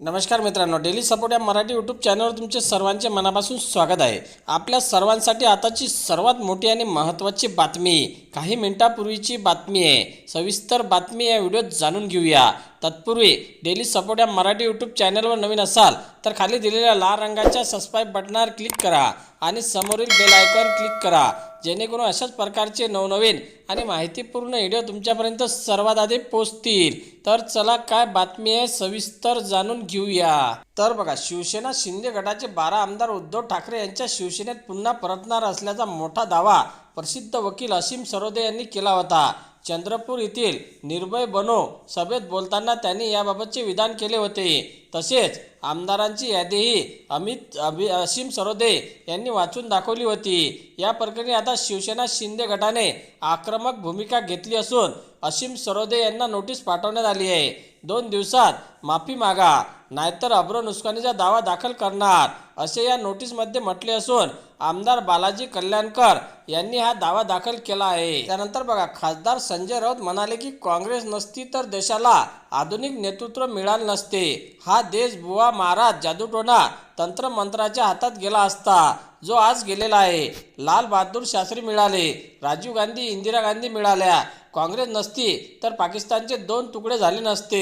नमस्कार मित्रांनो daily support या मराठी यूट्यूब चॅनलवर तुमचे सर्वांचे मनापासून स्वागत आहे. आपल्या सर्वांसाठी आताची सर्वात मोठी आणि महत्त्वाची बातमी काही मिनिटापूर्वीची बातमी आहे. सविस्तर बातमी या व्हिडिओत जाणून घेऊया. तत्पूर्वी डेली सपोर्ट या मराठी यूट्यूब चॅनलवर नवीन असाल तर खाली दिलेल्या लाल रंगाच्या सबस्क्राईब बटनावर क्लिक करा आणि समोरील बेल आयकॉन क्लिक करा. जेणेकरून अशाच प्रकारचे नवनवीन आणि माहितीपूर्ण व्हिडिओ तुमच्यापर्यंत सर्वात आधी पोचतील तर चला काय बातमी आहे सविस्तर जाणून घेऊया. तर बघा शिवसेना शिंदे गटाचे बारा आमदार उद्धव ठाकरे यांच्या शिवसेनेत पुन्हा परतणार असल्याचा मोठा दावा प्रसिद्ध वकील असीम सरोदे यांनी केला होता. चंद्रपूर येथील निर्भय बनो सभेत बोलताना त्यांनी याबाबतचे विधान केले होते. तसेच आमदारांची यादीही अमित अभि असीम सरोदे यांनी वाचून दाखवली होती. या प्रकरणी आता शिवसेना शिंदे गटाने आक्रमक भूमिका घेतली असून असीम सरोदे यांना नोटीस पाठवण्यात आली आहे. दोन दिवसात माफी मागा नाहीतर अब्रो नुकसानीचा दावा दाखल करणार असे या नोटीसमध्ये म्हटले असून आमदार बालाजी कल्याणकर यांनी हा दावा दाखल केला आहे. त्यानंतर बघा खासदार संजय राऊत म्हणाले की काँग्रेस नसती तर देशाला आधुनिक नेतृत्व मिळालं नसते. हा देश बुवा महाराज जादूटोणा तंत्रमंत्राच्या हातात गेला असता जो आज गेलेला आहे. लाल बहादूर शास्त्री मिळाले राजीव गांधी इंदिरा गांधी मिळाल्या काँग्रेस नसती तर पाकिस्तानचे दोन तुकडे झाले नसते.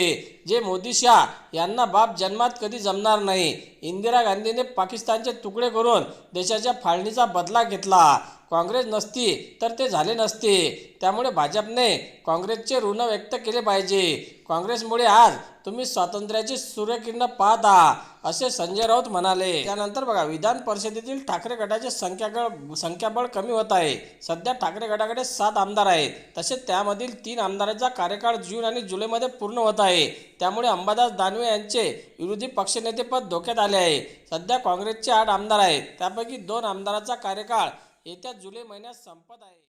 जे मोदी शाह यांना बाप जन्मात कधी जमणार नाही? इंदिरा गांधीने पाकिस्तानचे तुकडे करून देशाच्या फाळणीचा बदला घेतला. काँग्रेस नसती तर ते झाले नसते. त्यामुळे भाजपने काँग्रेसचे ऋण व्यक्त केले पाहिजे. काँग्रेसमुळे आज तुम्ही स्वातंत्र्याची सूर्यकिरण पाहत असे संजय राऊत म्हणाले. त्यानंतर बघा विधान परिषदेतील ठाकरे गटाचे संख्याबळ संख्याबळ कमी होत आहे. सध्या ठाकरे गटाकडे सात आमदार आहेत. तसेच त्यामधील तीन आमदारांचा कार्यकाळ जून आणि जुलैमध्ये पूर्ण होत आहे. त्यामुळे अंबादास दानवे यांचे विरोधी पक्षनेतेपद धोक्यात आले आहे. सध्या काँग्रेसचे आठ आमदार आहेत. त्यापैकी दोन आमदारांचा कार्यकाळ येत्या जुलै महिन्यात संपत आहे.